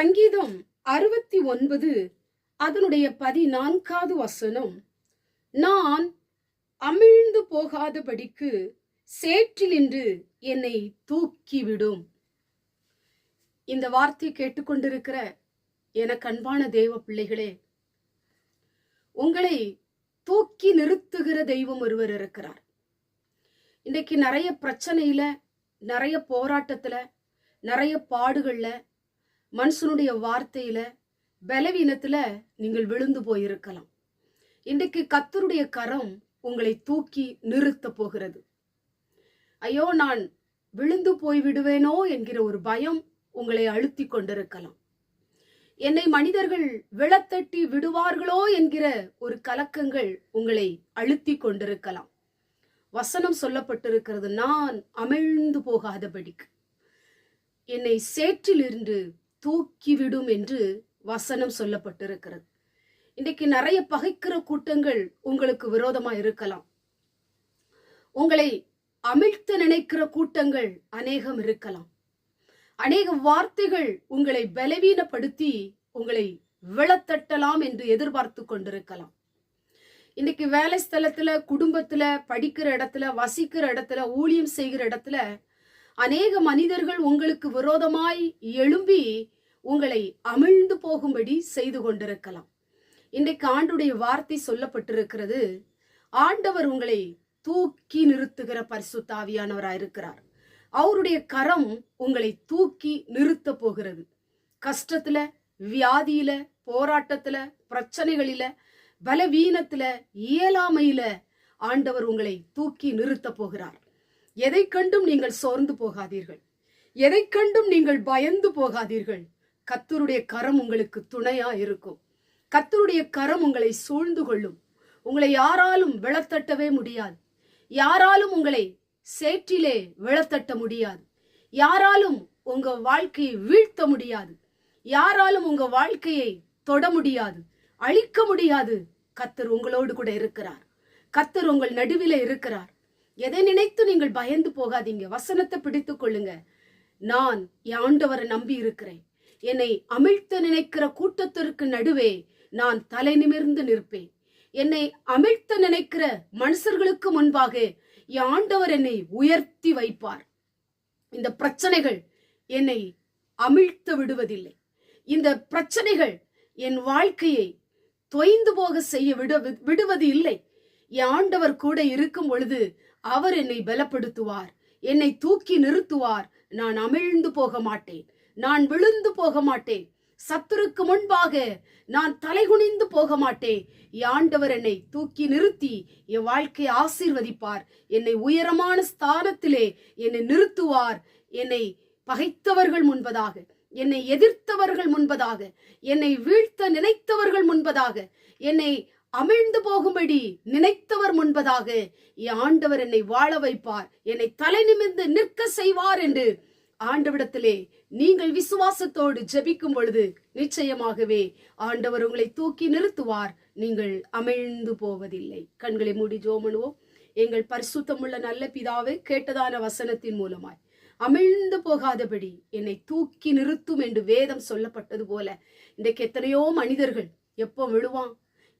சங்கீதம் அறுபத்தி ஒன்பது அதனுடைய பதினான்காவது வசனம். நான் அமிழ்ந்து போகாதபடிக்கு சேற்றிலின்று என்னை தூக்கிவிடும். இந்த வார்த்தையை கேட்டுக்கொண்டிருக்கிற எனக்கு அன்பான தெய்வ பிள்ளைகளே உங்களை தூக்கி நிறுத்துகிற தெய்வம் ஒருவர் இருக்கிறார். இன்றைக்கு நிறைய பிரச்சனையில நிறைய போராட்டத்துல நிறைய பாடுகள்ல மனுஷனுடைய வார்த்தையில பலவீனத்துல நீங்கள் விழுந்து போயிருக்கலாம். இன்றைக்கு கத்தருடைய கரம் உங்களை தூக்கி நிறுத்த போகிறது. ஐயோ நான் விழுந்து போய் விடுவேனோ என்கிற ஒரு பயம் உங்களை அழுத்தி கொண்டிருக்கலாம். என்னை மனிதர்கள் விழத்தட்டி விடுவார்களோ என்கிற ஒரு கலக்கங்கள் உங்களை அழுத்தி கொண்டிருக்கலாம். வசனம் சொல்லப்பட்டிருக்கிறது நான் அமிழ்ந்து போகாதபடிக்கு. என்னை சேற்றிலிருந்து தூக்கிவிடும் என்று வசனம் சொல்லப்பட்டிருக்கிறது. இன்றைக்கு நிறைய பகைக்கிற கூட்டங்கள் உங்களுக்கு விரோதமா இருக்கலாம். உங்களை அமிழ்த்த நினைக்கிற கூட்டங்கள் அநேகம் இருக்கலாம். அநேக வார்த்தைகள் உங்களை பலவீனப்படுத்தி உங்களை விழத்தட்டலாம் என்று எதிர்பார்த்து கொண்டிருக்கலாம். இன்னைக்கு வேலை ஸ்தலத்துல குடும்பத்துல படிக்கிற இடத்துல வசிக்கிற இடத்துல ஊழியம் செய்கிற இடத்துல அநேக மனிதர்கள் உங்களுக்கு விரோதமாய் எழும்பி உங்களை அமிழ்ந்து போகும்படி செய்து கொண்டிருக்கலாம். இன்றைக்கு ஆண்டுடைய வார்த்தை சொல்லப்பட்டிருக்கிறது ஆண்டவர் உங்களை தூக்கி நிறுத்துகிற பரிசுத்தாவியானவராயிருக்கிறார். அவருடைய கரம் உங்களை தூக்கி நிறுத்த போகிறது. கஷ்டத்துல வியாதியில போராட்டத்துல பிரச்சனைகளில பலவீனத்துல இயலாமையில ஆண்டவர் உங்களை தூக்கி நிறுத்த போகிறார். எதை கண்டும் நீங்கள் சோர்ந்து போகாதீர்கள். எதை கண்டும் நீங்கள் பயந்து போகாதீர்கள். கத்தருடைய கரம் உங்களுக்கு துணையா இருக்கும். கத்தருடைய கரம் உங்களை சூழ்ந்து கொள்ளும். உங்களை யாராலும் விழத்தட்டவே முடியாது. யாராலும் உங்களை சேற்றிலே விழத்தட்ட முடியாது. யாராலும் உங்க வாழ்க்கையை வீழ்த்த முடியாது. யாராலும் உங்க வாழ்க்கையை தொட முடியாது. அழிக்க முடியாது. கத்தர் உங்களோடு கூட இருக்கிறார். கத்தர் உங்கள் நடுவில் இருக்கிறார். எதை நினைத்து நீங்கள் பயந்து போகாதீங்க? வசனத்தை பிடித்து கொள்ளுங்க. நான் ஆண்டவரை நம்பி இருக்கிறேன். என்னை அமிழ்த்த நினைக்கிற கூட்டத்திற்கு நடுவே நான் தலை நிமிர்ந்து நிற்பேன். என்னை அமிழ்த்த நினைக்கிற மனுஷர்களுக்கு முன்பாக என் ஆண்டவர் என்னை உயர்த்தி வைப்பார். இந்த பிரச்சனைகள் என்னை அமிழ்த்து விடுவதில்லை. இந்த பிரச்சனைகள் என் வாழ்க்கையை தொய்ந்து போக செய்ய விட விடுவது இல்லை என் ஆண்டவர் கூட இருக்கும் பொழுது அவர் என்னை பலப்படுத்துவார் என்னை தூக்கி நிறுத்துவார். நான் அமிழ்ந்து போக மாட்டேன் நான் விழுந்து போக மாட்டேன். சத்துருக்கு முன்பாக நான் தலைகுனிந்து போக மாட்டேன். ஆண்டவர் என்னை தூக்கி நிறுத்தி என் வாழ்க்கையை ஆசீர்வதிப்பார். என்னை உயரமான ஸ்தானத்திலே என்னை நிறுத்துவார். என்னை பகைத்தவர்கள் முன்பதாக என்னை எதிர்த்தவர்கள் முன்பதாக என்னை வீழ்த்த நினைத்தவர்கள் முன்பதாக என்னை அமிழ்ந்து போகும்படி நினைத்தவர் முன்பதாக ஆண்டவர் என்னை வாழ வைப்பார் என்னை தலை நிமிர்ந்து நிற்க செய்வார் என்று ஆண்டவிடத்திலே நீங்கள் விசுவாசத்தோடு ஜபிக்கும் பொழுது நிச்சயமாகவே ஆண்டவர் உங்களை தூக்கி நிறுத்துவார். நீங்கள் அமிழ்ந்து போவதில்லை. கண்களை மூடி ஜோமனுவோம் எங்கள் பரிசுத்தமுள்ள நல்ல பிதாவை கேட்டதான வசனத்தின் மூலமாய். அமிழ்ந்து போகாதபடி என்னை தூக்கி நிறுத்தும் என்று வேதம் சொல்லப்பட்டது போல இன்றைக்கு எத்தனையோ மனிதர்கள் எப்போ விழுவான்?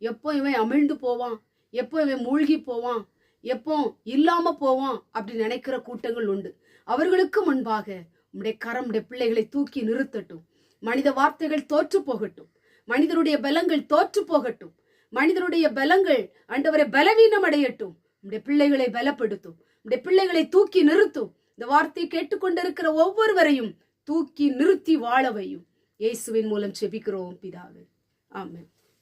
எப்போ இவன் அமிழ்ந்து போவான்? எப்போ இவன் மூழ்கி போவான்? எப்போ இல்லாம போவான்? அப்படி நினைக்கிற கூட்டங்கள் உண்டு. அவர்களுக்கு முன்பாக உடைய கரம் உடைய பிள்ளைகளை தூக்கி நிறுத்தட்டும். மனித வார்த்தைகள் தோற்று போகட்டும். மனிதருடைய பலங்கள் தோற்று போகட்டும். மனிதருடைய பலங்கள் அண்டவரை பலவீனம் அடையட்டும். உடைய பிள்ளைகளை பலப்படுத்தும். உடைய பிள்ளைகளை தூக்கி நிறுத்தும். இந்த வார்த்தையை கேட்டுக்கொண்டிருக்கிற ஒவ்வொருவரையும் தூக்கி நிறுத்தி வாழவையும் இயேசுவின் மூலம் செபிக்கிறோம் பிதாவே. ஆமாம்